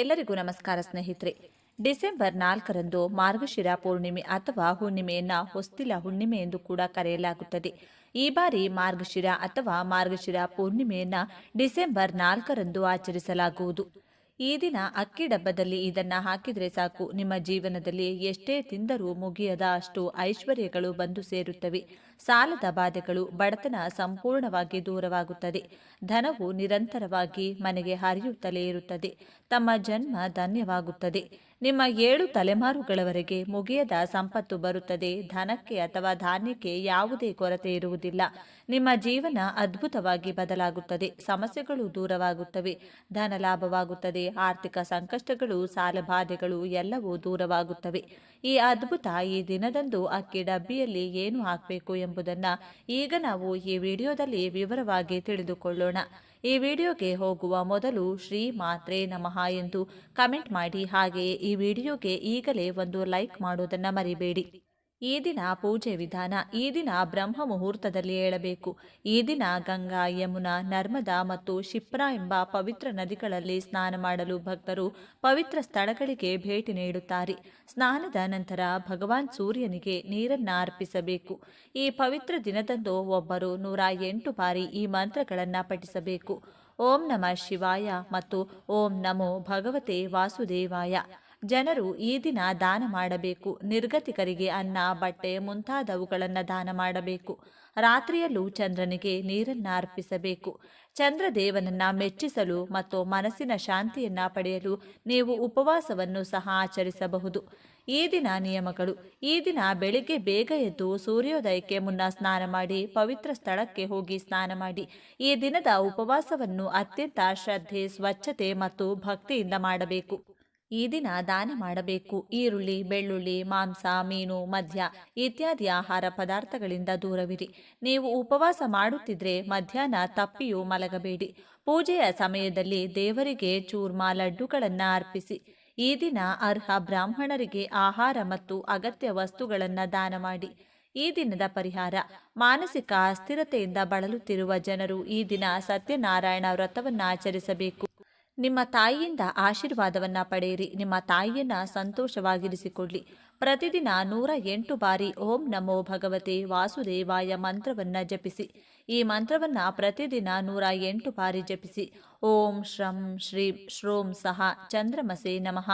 ಎಲ್ಲರಿಗೂ ನಮಸ್ಕಾರ ಸ್ನೇಹಿತರೆ. ಡಿಸೆಂಬರ್ ನಾಲ್ಕರಂದು ಮಾರ್ಗಶಿರ ಪೂರ್ಣಿಮೆ ಅಥವಾ ಹುಣ್ಣಿಮೆಯನ್ನ ಹೊಸ್ತಿಲ ಹುಣ್ಣಿಮೆ ಎಂದು ಕೂಡ ಕರೆಯಲಾಗುತ್ತದೆ. ಈ ಬಾರಿ ಮಾರ್ಗಶಿರ ಅಥವಾ ಮಾರ್ಗಶಿರ ಪೂರ್ಣಿಮೆಯನ್ನ ಡಿಸೆಂಬರ್ ನಾಲ್ಕರಂದು ಆಚರಿಸಲಾಗುವುದು. ಈ ದಿನ ಅಕ್ಕಿ ಡಬ್ಬದಲ್ಲಿ ಇದನ್ನ ಹಾಕಿದ್ರೆ ಸಾಕು. ನಿಮ್ಮ ಜೀವನದಲ್ಲಿ ಎಷ್ಟೇ ತಿಂದರೂ ಮುಗಿಯದ ಅಷ್ಟು ಐಶ್ವರ್ಯಗಳು ಬಂದು ಸೇರುತ್ತವೆ. ಸಾಲದ ಬಾಧೆಗಳು ಬಡತನ ಸಂಪೂರ್ಣವಾಗಿ ದೂರವಾಗುತ್ತದೆ. ಧನವು ನಿರಂತರವಾಗಿ ಮನೆಗೆ ಹರಿಯುತ್ತಲೇ ಇರುತ್ತದೆ. ತಮ್ಮ ಜನ್ಮ ಧನ್ಯವಾಗುತ್ತದೆ. ನಿಮ್ಮ ಏಳು ತಲೆಮಾರುಗಳವರೆಗೆ ಮುಗಿಯದ ಸಂಪತ್ತು ಬರುತ್ತದೆ. ಧನಕ್ಕೆ ಅಥವಾ ಧಾನ್ಯಕ್ಕೆ ಯಾವುದೇ ಕೊರತೆ ಇರುವುದಿಲ್ಲ. ನಿಮ್ಮ ಜೀವನ ಅದ್ಭುತವಾಗಿ ಬದಲಾಗುತ್ತದೆ. ಸಮಸ್ಯೆಗಳು ದೂರವಾಗುತ್ತವೆ. ಧನ ಲಾಭವಾಗುತ್ತದೆ. ಆರ್ಥಿಕ ಸಂಕಷ್ಟಗಳು ಸಾಲಬಾಧೆಗಳು ಎಲ್ಲವೂ ದೂರವಾಗುತ್ತವೆ. ಈ ಅದ್ಭುತ ಈ ದಿನದಂದು ಅಕ್ಕಿ ಡಬ್ಬಿಯಲ್ಲಿ ಏನು ಹಾಕಬೇಕು ಎಂಬುದನ್ನು ಈಗ ನಾವು ಈ ವಿಡಿಯೋದಲ್ಲಿ ವಿವರವಾಗಿ ತಿಳಿದುಕೊಳ್ಳೋಣ. ಈ ವಿಡಿಯೋಗೆ ಹೋಗುವ ಮೊದಲು ಶ್ರೀ ಮಾತ್ರೆ ನಮಃ ಎಂದು ಕಮೆಂಟ್ ಮಾಡಿ ಹಾಗೆಯೇ ಈ ವಿಡಿಯೋಗೆ ಈಗಲೇ ಒಂದು ಲೈಕ್ ಮಾಡುವುದನ್ನು ಮರಿಬೇಡಿ. ಈ ದಿನ ಪೂಜೆ ವಿಧಾನ, ಈ ದಿನ ಬ್ರಹ್ಮ ಮುಹೂರ್ತದಲ್ಲಿ ಏಳಬೇಕು. ಈ ದಿನ ಗಂಗಾ, ಯಮುನಾ, ನರ್ಮದಾ ಮತ್ತು ಶಿಪ್ರಾ ಎಂಬ ಪವಿತ್ರ ನದಿಗಳಲ್ಲಿ ಸ್ನಾನ ಮಾಡಲು ಭಕ್ತರು ಪವಿತ್ರ ಸ್ಥಳಗಳಿಗೆ ಭೇಟಿ ನೀಡುತ್ತಾರೆ. ಸ್ನಾನದ ನಂತರ ಭಗವಾನ್ ಸೂರ್ಯನಿಗೆ ನೀರನ್ನು ಅರ್ಪಿಸಬೇಕು. ಈ ಪವಿತ್ರ ದಿನದಂದು ಒಬ್ಬರು ನೂರ ಎಂಟು ಬಾರಿ ಈ ಮಂತ್ರಗಳನ್ನು ಪಠಿಸಬೇಕು. ಓಂ ನಮಃ ಶಿವಾಯ ಮತ್ತು ಓಂ ನಮೋ ಭಗವತೆ ವಾಸುದೇವಾಯ. ಜನರು ಈ ದಿನ ದಾನ ಮಾಡಬೇಕು. ನಿರ್ಗತಿಕರಿಗೆ ಅನ್ನ, ಬಟ್ಟೆ ಮುಂತಾದವುಗಳನ್ನು ದಾನ ಮಾಡಬೇಕು. ರಾತ್ರಿಯಲ್ಲೂ ಚಂದ್ರನಿಗೆ ನೀರನ್ನು ಅರ್ಪಿಸಬೇಕು. ಚಂದ್ರದೇವನನ್ನ ಮೆಚ್ಚಿಸಲು ಮತ್ತು ಮನಸ್ಸಿನ ಶಾಂತಿಯನ್ನ ಪಡೆಯಲು ನೀವು ಉಪವಾಸವನ್ನು ಸಹ ಆಚರಿಸಬಹುದು. ಈ ದಿನ ನಿಯಮಗಳು. ಈ ದಿನ ಬೆಳಿಗ್ಗೆ ಬೇಗ ಎದ್ದು ಸೂರ್ಯೋದಯಕ್ಕೆ ಮುನ್ನ ಸ್ನಾನ ಮಾಡಿ, ಪವಿತ್ರ ಸ್ಥಳಕ್ಕೆ ಹೋಗಿ ಸ್ನಾನ ಮಾಡಿ. ಈ ದಿನದ ಉಪವಾಸವನ್ನು ಅತ್ಯಂತ ಶ್ರದ್ಧೆ, ಸ್ವಚ್ಛತೆ ಮತ್ತು ಭಕ್ತಿಯಿಂದ ಮಾಡಬೇಕು. ಈ ದಿನ ದಾನ ಮಾಡಬೇಕು. ಈರುಳ್ಳಿ, ಬೆಳ್ಳುಳ್ಳಿ, ಮಾಂಸ, ಮೀನು, ಮದ್ಯ ಇತ್ಯಾದಿ ಆಹಾರ ಪದಾರ್ಥಗಳಿಂದ ದೂರವಿರಿ. ನೀವು ಉಪವಾಸ ಮಾಡುತ್ತಿದ್ರೆ ಮಧ್ಯಾಹ್ನ ತಪ್ಪಿಯೂ ಮಲಗಬೇಡಿ. ಪೂಜೆಯ ಸಮಯದಲ್ಲಿ ದೇವರಿಗೆ ಚೂರ್ಮಾ ಲಡ್ಡುಗಳನ್ನು ಅರ್ಪಿಸಿ. ಈ ದಿನ ಅರ್ಹ ಬ್ರಾಹ್ಮಣರಿಗೆ ಆಹಾರ ಮತ್ತು ಅಗತ್ಯ ವಸ್ತುಗಳನ್ನು ದಾನ ಮಾಡಿ. ಈ ದಿನದ ಪರಿಹಾರ, ಮಾನಸಿಕ ಅಸ್ಥಿರತೆಯಿಂದ ಬಳಲುತ್ತಿರುವ ಜನರು ಈ ದಿನ ಸತ್ಯನಾರಾಯಣ ವ್ರತವನ್ನು ಆಚರಿಸಬೇಕು ನಿಮ್ಮ ತಾಯಿಯಿಂದ ಆಶೀರ್ವಾದವನ್ನ ಪಡೆಯಿರಿ. ನಿಮ್ಮ ತಾಯಿಯನ್ನ ಸಂತೋಷವಾಗಿರಿಸಿಕೊಳ್ಳಿ. ಪ್ರತಿದಿನ ನೂರ ಎಂಟು ಬಾರಿ ಓಂ ನಮೋ ಭಗವತೆ ವಾಸುದೇವಾಯ ಮಂತ್ರವನ್ನ ಜಪಿಸಿ. ಈ ಮಂತ್ರವನ್ನ ಪ್ರತಿದಿನ ನೂರ ಎಂಟು ಬಾರಿ ಜಪಿಸಿ. ಓಂ ಶ್ರಂ ಶ್ರೀ ಶ್ರೋಂ ಸಹ ಚಂದ್ರಮಸೆ ನಮಃ.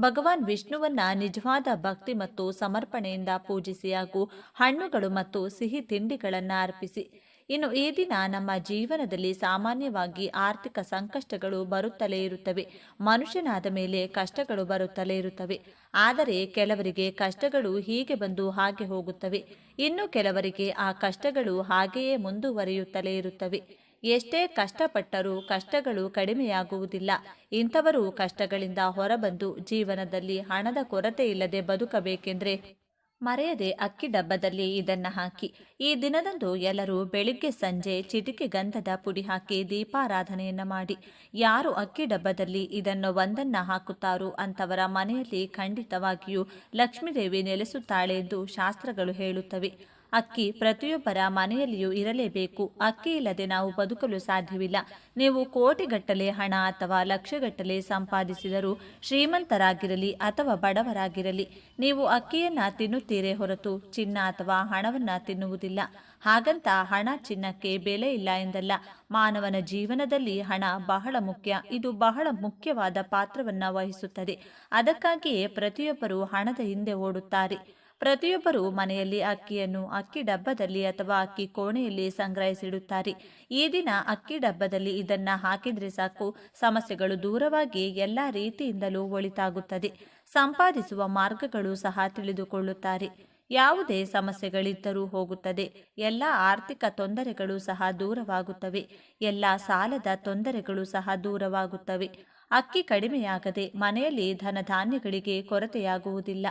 ಭಗವಾನ್ ವಿಷ್ಣುವನ್ನ ನಿಜವಾದ ಭಕ್ತಿ ಮತ್ತು ಸಮರ್ಪಣೆಯಿಂದ ಪೂಜಿಸಿ ಹಾಗೂ ಹಣ್ಣುಗಳು ಮತ್ತು ಸಿಹಿ ತಿಂಡಿಗಳನ್ನು ಅರ್ಪಿಸಿ. ಇನ್ನು ಈ ದಿನ ನಮ್ಮ ಜೀವನದಲ್ಲಿ ಸಾಮಾನ್ಯವಾಗಿ ಆರ್ಥಿಕ ಸಂಕಷ್ಟಗಳು ಬರುತ್ತಲೇ ಇರುತ್ತವೆ. ಮನುಷ್ಯನಾದ ಮೇಲೆ ಕಷ್ಟಗಳು ಬರುತ್ತಲೇ ಇರುತ್ತವೆ. ಆದರೆ ಕೆಲವರಿಗೆ ಕಷ್ಟಗಳು ಹೀಗೆ ಬಂದು ಹಾಗೆ ಹೋಗುತ್ತವೆ. ಇನ್ನು ಕೆಲವರಿಗೆ ಆ ಕಷ್ಟಗಳು ಹಾಗೆಯೇ ಮುಂದುವರಿಯುತ್ತಲೇ ಇರುತ್ತವೆ. ಎಷ್ಟೇ ಕಷ್ಟಪಟ್ಟರೂ ಕಷ್ಟಗಳು ಕಡಿಮೆಯಾಗುವುದಿಲ್ಲ. ಇಂಥವರು ಕಷ್ಟಗಳಿಂದ ಹೊರಬಂದು ಜೀವನದಲ್ಲಿ ಹಣದ ಕೊರತೆ ಇಲ್ಲದೆ ಬದುಕಬೇಕೆಂದ್ರೆ ಮರೆಯದೆ ಅಕ್ಕಿ ಡಬ್ಬದಲ್ಲಿ ಇದನ್ನು ಹಾಕಿ. ಈ ದಿನದಂದು ಎಲ್ಲರೂ ಬೆಳಿಗ್ಗೆ ಸಂಜೆ ಚಿಟಿಕೆ ಗಂಧದ ಪುಡಿ ಹಾಕಿ ದೀಪಾರಾಧನೆಯನ್ನ ಮಾಡಿ. ಯಾರು ಅಕ್ಕಿ ಡಬ್ಬದಲ್ಲಿ ಇದನ್ನು ಒಂದನ್ನ ಹಾಕುತ್ತಾರೋ ಅಂತವರ ಮನೆಯಲ್ಲಿ ಖಂಡಿತವಾಗಿಯೂ ಲಕ್ಷ್ಮೀದೇವಿ ನೆಲೆಸುತ್ತಾಳೆ ಎಂದು ಶಾಸ್ತ್ರಗಳು ಹೇಳುತ್ತವೆ. ಅಕ್ಕಿ ಪ್ರತಿಯೊಬ್ಬರ ಮನೆಯಲ್ಲಿಯೂ ಇರಲೇಬೇಕು. ಅಕ್ಕಿ ಇಲ್ಲದೆ ನಾವು ಬದುಕಲು ಸಾಧ್ಯವಿಲ್ಲ. ನೀವು ಕೋಟಿಗಟ್ಟಲೆ ಹಣ ಅಥವಾ ಲಕ್ಷಗಟ್ಟಲೆ ಸಂಪಾದಿಸಿದರೂ ಶ್ರೀಮಂತರಾಗಿರಲಿ ಅಥವಾ ಬಡವರಾಗಿರಲಿ, ನೀವು ಅಕ್ಕಿಯನ್ನ ತಿನ್ನುತ್ತೀರೆ ಹೊರತು ಚಿನ್ನ ಅಥವಾ ಹಣವನ್ನ ತಿನ್ನುವುದಿಲ್ಲ. ಹಾಗಂತ ಹಣ ಚಿನ್ನಕ್ಕೆ ಬೆಲೆ ಇಲ್ಲ ಎಂದಲ್ಲ. ಮಾನವನ ಜೀವನದಲ್ಲಿ ಹಣ ಬಹಳ ಮುಖ್ಯ. ಇದು ಬಹಳ ಮುಖ್ಯವಾದ ಪಾತ್ರವನ್ನ ವಹಿಸುತ್ತದೆ. ಅದಕ್ಕಾಗಿಯೇ ಪ್ರತಿಯೊಬ್ಬರು ಹಣದ ಹಿಂದೆ ಓಡುತ್ತಾರೆ. ಪ್ರತಿಯೊಬ್ಬರು ಮನೆಯಲ್ಲಿ ಅಕ್ಕಿಯನ್ನು ಅಕ್ಕಿ ಡಬ್ಬದಲ್ಲಿ ಅಥವಾ ಅಕ್ಕಿ ಕೋಣೆಯಲ್ಲಿ ಸಂಗ್ರಹಿಸಿಡುತ್ತಾರೆ. ಈ ದಿನ ಅಕ್ಕಿ ಡಬ್ಬದಲ್ಲಿ ಇದನ್ನ ಹಾಕಿದ್ರೆ ಸಾಕು. ಸಮಸ್ಯೆಗಳು ದೂರವಾಗಿ ಎಲ್ಲ ರೀತಿಯಿಂದಲೂ ಒಳಿತಾಗುತ್ತದೆ. ಸಂಪಾದಿಸುವ ಮಾರ್ಗಗಳು ಸಹ ತಿಳಿದುಕೊಳ್ಳುತ್ತಾರೆ. ಯಾವುದೇ ಸಮಸ್ಯೆಗಳಿದ್ದರೂ ಹೋಗುತ್ತದೆ. ಎಲ್ಲ ಆರ್ಥಿಕ ತೊಂದರೆಗಳು ಸಹ ದೂರವಾಗುತ್ತವೆ. ಎಲ್ಲ ಸಾಲದ ತೊಂದರೆಗಳು ಸಹ ದೂರವಾಗುತ್ತವೆ. ಅಕ್ಕಿ ಕಡಿಮೆಯಾಗದೆ ಮನೆಯಲ್ಲಿ ಧನಧಾನ್ಯಗಳಿಗೆ ಕೊರತೆಯಾಗುವುದಿಲ್ಲ.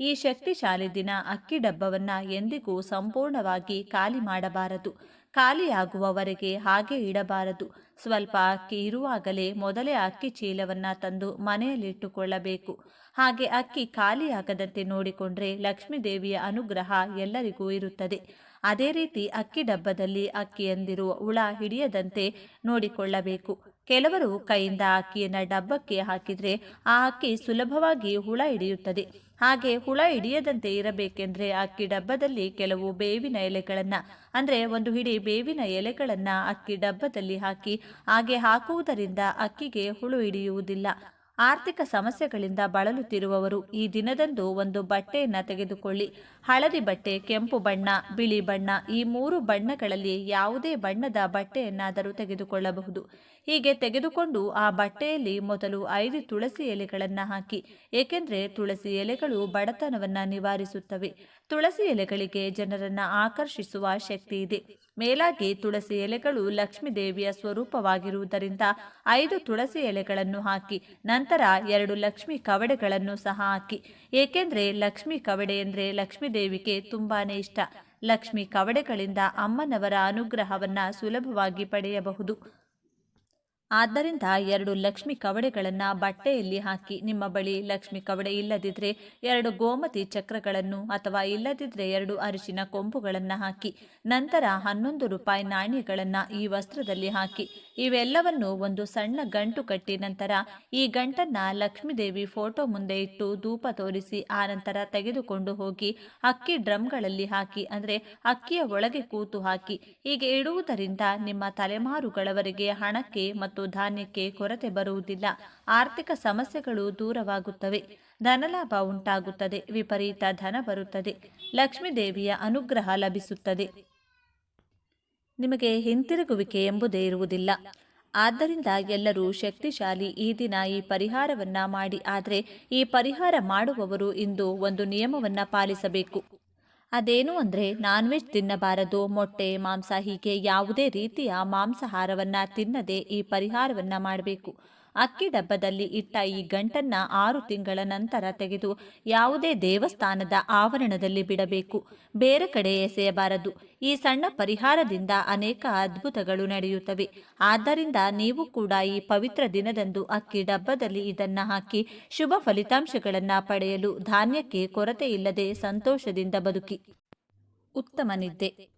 ಈ ಶಕ್ತಿಶಾಲಿ ದಿನ ಅಕ್ಕಿ ಡಬ್ಬವನ್ನ ಎಂದಿಗೂ ಸಂಪೂರ್ಣವಾಗಿ ಖಾಲಿ ಮಾಡಬಾರದು. ಖಾಲಿಯಾಗುವವರೆಗೆ ಹಾಗೆ ಇಡಬಾರದು. ಸ್ವಲ್ಪ ಅಕ್ಕಿ ಇರುವಾಗಲೇ ಮೊದಲೇ ಅಕ್ಕಿ ಚೀಲವನ್ನ ತಂದು ಮನೆಯಲ್ಲಿಟ್ಟುಕೊಳ್ಳಬೇಕು. ಹಾಗೆ ಅಕ್ಕಿ ಖಾಲಿಯಾಗದಂತೆ ನೋಡಿಕೊಂಡ್ರೆ ಲಕ್ಷ್ಮೀದೇವಿಯ ಅನುಗ್ರಹ ಎಲ್ಲರಿಗೂ ಇರುತ್ತದೆ. ಅದೇ ರೀತಿ ಅಕ್ಕಿ ಡಬ್ಬದಲ್ಲಿ ಅಕ್ಕಿ ಎಂದಿರುವ ಹುಳ ಹಿಡಿಯದಂತೆ ನೋಡಿಕೊಳ್ಳಬೇಕು. ಕೆಲವರು ಕೈಯಿಂದ ಅಕ್ಕಿಯನ್ನು ಡಬ್ಬಕ್ಕೆ ಹಾಕಿದರೆ ಆ ಅಕ್ಕಿ ಸುಲಭವಾಗಿ ಹುಳ ಹಿಡಿಯುತ್ತದೆ. ಹಾಗೆ ಹುಳ ಹಿಡಿಯದಂತೆ ಇರಬೇಕೆಂದ್ರೆ ಅಕ್ಕಿ ಡಬ್ಬದಲ್ಲಿ ಕೆಲವು ಬೇವಿನ ಎಲೆಗಳನ್ನು, ಅಂದರೆ ಒಂದು ಹಿಡಿ ಬೇವಿನ ಎಲೆಗಳನ್ನು ಅಕ್ಕಿ ಡಬ್ಬದಲ್ಲಿ ಹಾಕಿ ಹಾಗೆ ಹಾಕುವುದರಿಂದ ಅಕ್ಕಿಗೆ ಹುಳು ಹಿಡಿಯುವುದಿಲ್ಲ. ಆರ್ಥಿಕ ಸಮಸ್ಯೆಗಳಿಂದ ಬಳಲುತ್ತಿರುವವರು ಈ ದಿನದಂದು ಒಂದು ಬಟ್ಟೆಯನ್ನು ತೆಗೆದುಕೊಳ್ಳಿ. ಹಳದಿ ಬಟ್ಟೆ, ಕೆಂಪು ಬಣ್ಣ, ಬಿಳಿ ಬಣ್ಣ ಈ ಮೂರು ಬಣ್ಣಗಳಲ್ಲಿ ಯಾವುದೇ ಬಣ್ಣದ ಬಟ್ಟೆಯನ್ನಾದರೂ ತೆಗೆದುಕೊಳ್ಳಬಹುದು. ಹೀಗೆ ತೆಗೆದುಕೊಂಡು ಆ ಬಟ್ಟೆಯಲ್ಲಿ ಮೊದಲು ಐದು ತುಳಸಿ ಎಲೆಗಳನ್ನು ಹಾಕಿ, ಏಕೆಂದರೆ ತುಳಸಿ ಎಲೆಗಳು ಬಡತನವನ್ನು ನಿವಾರಿಸುತ್ತವೆ. ತುಳಸಿ ಎಲೆಗಳಿಗೆ ಜನರನ್ನು ಆಕರ್ಷಿಸುವ ಶಕ್ತಿ ಇದೆ. ಮೇಲಾಗಿ ತುಳಸಿ ಎಲೆಗಳು ಲಕ್ಷ್ಮೀ ದೇವಿಯ ಸ್ವರೂಪವಾಗಿರುವುದರಿಂದ ಐದು ತುಳಸಿ ಎಲೆಗಳನ್ನು ಹಾಕಿ, ನಂತರ ಎರಡು ಲಕ್ಷ್ಮಿ ಕವಡೆಗಳನ್ನು ಸಹ ಹಾಕಿ. ಏಕೆಂದರೆ ಲಕ್ಷ್ಮಿ ಕವಡೆ ಎಂದರೆ ಲಕ್ಷ್ಮೀ ದೇವಿಗೆ ತುಂಬಾನೇ ಇಷ್ಟ. ಲಕ್ಷ್ಮಿ ಕವಡೆಗಳಿಂದ ಅಮ್ಮನವರ ಅನುಗ್ರಹವನ್ನು ಸುಲಭವಾಗಿ ಪಡೆಯಬಹುದು. ಆದ್ದರಿಂದ ಎರಡು ಲಕ್ಷ್ಮಿ ಕವಡೆಗಳನ್ನು ಬಟ್ಟೆಯಲ್ಲಿ ಹಾಕಿ ನಿಮ್ಮ ಬಳಿ ಲಕ್ಷ್ಮಿ ಕವಡೆ ಇಲ್ಲದಿದ್ದರೆ ಎರಡು ಗೋಮತಿ ಚಕ್ರಗಳನ್ನು ಅಥವಾ ಇಲ್ಲದಿದ್ದರೆ ಎರಡು ಅರಿಶಿನ ಕೊಂಬುಗಳನ್ನು ಹಾಕಿ, ನಂತರ ಹನ್ನೊಂದು ರೂಪಾಯಿ ನಾಣ್ಯಗಳನ್ನು ಈ ವಸ್ತ್ರದಲ್ಲಿ ಹಾಕಿ, ಇವೆಲ್ಲವನ್ನು ಒಂದು ಸಣ್ಣ ಗಂಟು ಕಟ್ಟಿ ನಂತರ ಈ ಗಂಟನ್ನು ಲಕ್ಷ್ಮೀದೇವಿ ಫೋಟೋ ಮುಂದೆ ಇಟ್ಟು ಧೂಪ ತೋರಿಸಿ ಆ ನಂತರ ತೆಗೆದುಕೊಂಡು ಹೋಗಿ ಅಕ್ಕಿ ಡ್ರಮ್ಗಳಲ್ಲಿ ಹಾಕಿ, ಅಂದರೆ ಅಕ್ಕಿಯ ಒಳಗೆ ಕೂತು ಹಾಕಿ, ಹೀಗೆ ಇಡುವುದರಿಂದ ನಿಮ್ಮ ತಲೆಮಾರುಗಳವರೆಗೆ ಹಣಕ್ಕೆ ಧಾನ್ಯಕ್ಕೆ ಕೊರತೆ ಬರುವುದಿಲ್ಲ. ಆರ್ಥಿಕ ಸಮಸ್ಯೆಗಳು ದೂರವಾಗುತ್ತವೆ. ಧನಲಾಭ ಉಂಟಾಗುತ್ತದೆ. ವಿಪರೀತ ಧನ ಬರುತ್ತದೆ. ಲಕ್ಷ್ಮೀದೇವಿಯ ಅನುಗ್ರಹ ಲಭಿಸುತ್ತದೆ. ನಿಮಗೆ ಹಿಂತಿರುಗುವಿಕೆ ಎಂಬುದೇ ಇರುವುದಿಲ್ಲ. ಆದ್ದರಿಂದ ಎಲ್ಲರೂ ಶಕ್ತಿಶಾಲಿ ಈ ದಿನ ಈ ಪರಿಹಾರವನ್ನ ಮಾಡಿ. ಆದರೆ ಈ ಪರಿಹಾರ ಮಾಡುವವರು ಇಂದು ಒಂದು ನಿಯಮವನ್ನ ಪಾಲಿಸಬೇಕು. ಅದೇನು ಅಂದರೆ ನಾನ್ ವೆಜ್ ತಿನ್ನಬಾರದು, ಮೊಟ್ಟೆ, ಮಾಂಸ ಹೀಗೆ ಯಾವುದೇ ರೀತಿಯ ಮಾಂಸಾಹಾರವನ್ನು ತಿನ್ನದೆ ಈ ಪರಿಹಾರವನ್ನ ಮಾಡಬೇಕು. ಅಕ್ಕಿ ಡಬ್ಬದಲ್ಲಿ ಇಟ್ಟ ಈ ಗಂಟನ್ನ ಆರು ತಿಂಗಳ ನಂತರ ತೆಗೆದು ಯಾವುದೇ ದೇವಸ್ಥಾನದ ಆವರಣದಲ್ಲಿ ಬಿಡಬೇಕು. ಬೇರೆ ಕಡೆ ಎಸೆಯಬಾರದು. ಈ ಸಣ್ಣ ಪರಿಹಾರದಿಂದ ಅನೇಕ ಅದ್ಭುತಗಳು ನಡೆಯುತ್ತವೆ. ಆದ್ದರಿಂದ ನೀವು ಕೂಡ ಈ ಪವಿತ್ರ ದಿನದಂದು ಅಕ್ಕಿ ಡಬ್ಬದಲ್ಲಿ ಇದನ್ನ ಹಾಕಿ ಶುಭ ಫಲಿತಾಂಶಗಳನ್ನು ಪಡೆಯಲು ಧಾನ್ಯಕ್ಕೆ ಕೊರತೆ ಇಲ್ಲದೆ ಸಂತೋಷದಿಂದ ಬದುಕಿ. ಉತ್ತಮ ನಿದ್ದೆ.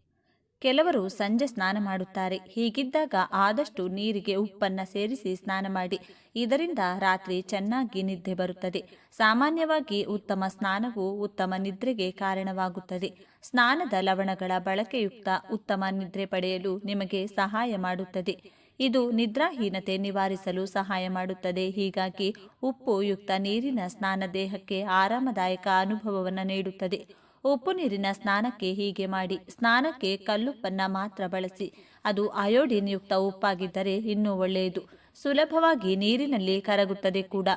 ಕೆಲವರು ಸಂಜೆ ಸ್ನಾನ ಮಾಡುತ್ತಾರೆ. ಹೀಗಿದ್ದಾಗ ಆದಷ್ಟು ನೀರಿಗೆ, ಉಪ್ಪನ್ನು ಸೇರಿಸಿ ಸ್ನಾನ ಮಾಡಿ. ಇದರಿಂದ ರಾತ್ರಿ ಚೆನ್ನಾಗಿ ನಿದ್ದೆ ಬರುತ್ತದೆ. ಸಾಮಾನ್ಯವಾಗಿ ಉತ್ತಮ ಸ್ನಾನವು ಉತ್ತಮ ನಿದ್ರೆಗೆ ಕಾರಣವಾಗುತ್ತದೆ. ಸ್ನಾನದ ಲವಣಗಳ ಬಳಕೆಯುಕ್ತ ಉತ್ತಮ ನಿದ್ರೆ ಪಡೆಯಲು ನಿಮಗೆ ಸಹಾಯ ಮಾಡುತ್ತದೆ. ಇದು ನಿದ್ರಾಹೀನತೆ ನಿವಾರಿಸಲು ಸಹಾಯ ಮಾಡುತ್ತದೆ. ಹೀಗಾಗಿ ಉಪ್ಪು ಯುಕ್ತ ನೀರಿನ ಸ್ನಾನ ದೇಹಕ್ಕೆ ಆರಾಮದಾಯಕ ಅನುಭವವನ್ನು ನೀಡುತ್ತದೆ. ಉಪ್ಪು ನೀರಿನ ಸ್ನಾನಕ್ಕೆ ಹೀಗೆ ಮಾಡಿ. ಸ್ನಾನಕ್ಕೆ ಕಲ್ಲುಪ್ಪನ್ನ ಮಾತ್ರ ಬಳಸಿ. ಅದು ಅಯೋಡಿನ್ ಯುಕ್ತ ಉಪ್ಪಾಗಿದ್ದರೆ ಇನ್ನೂ ಒಳ್ಳೆಯದು. ಸುಲಭವಾಗಿ ನೀರಿನಲ್ಲಿ ಕರಗುತ್ತದೆ ಕೂಡ.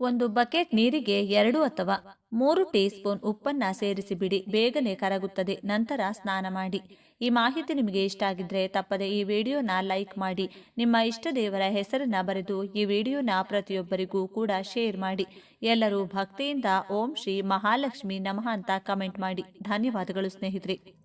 ಒಂದು ಬಕೆಟ್ ನೀರಿಗೆ ಎರಡು ಅಥವಾ ಮೂರು ಟೀ ಸ್ಪೂನ್ ಉಪ್ಪನ್ನ ಸೇರಿಸಿ ಬಿಡಿ, ಬೇಗನೆ ಕರಗುತ್ತದೆ. ನಂತರ ಸ್ನಾನ ಮಾಡಿ. ಈ ಮಾಹಿತಿ ನಿಮಗೆ ಇಷ್ಟ ಆಗಿದ್ರೆ ತಪ್ಪದೆ ಈ ವಿಡಿಯೋನ ಲೈಕ್ ಮಾಡಿ. ನಿಮ್ಮ ಇಷ್ಟ ದೇವರ ಹೆಸರನ್ನ ಬರೆದು ಈ ವಿಡಿಯೋನ ಪ್ರತಿಯೊಬ್ಬರಿಗೂ ಕೂಡ ಶೇರ್ ಮಾಡಿ. ಎಲ್ಲರೂ ಭಕ್ತಿಯಿಂದ ಓಂ ಶ್ರೀ ಮಹಾಲಕ್ಷ್ಮಿ ನಮಃ ಅಂತ ಕಮೆಂಟ್ ಮಾಡಿ. ಧನ್ಯವಾದಗಳು ಸ್ನೇಹಿತರೆ.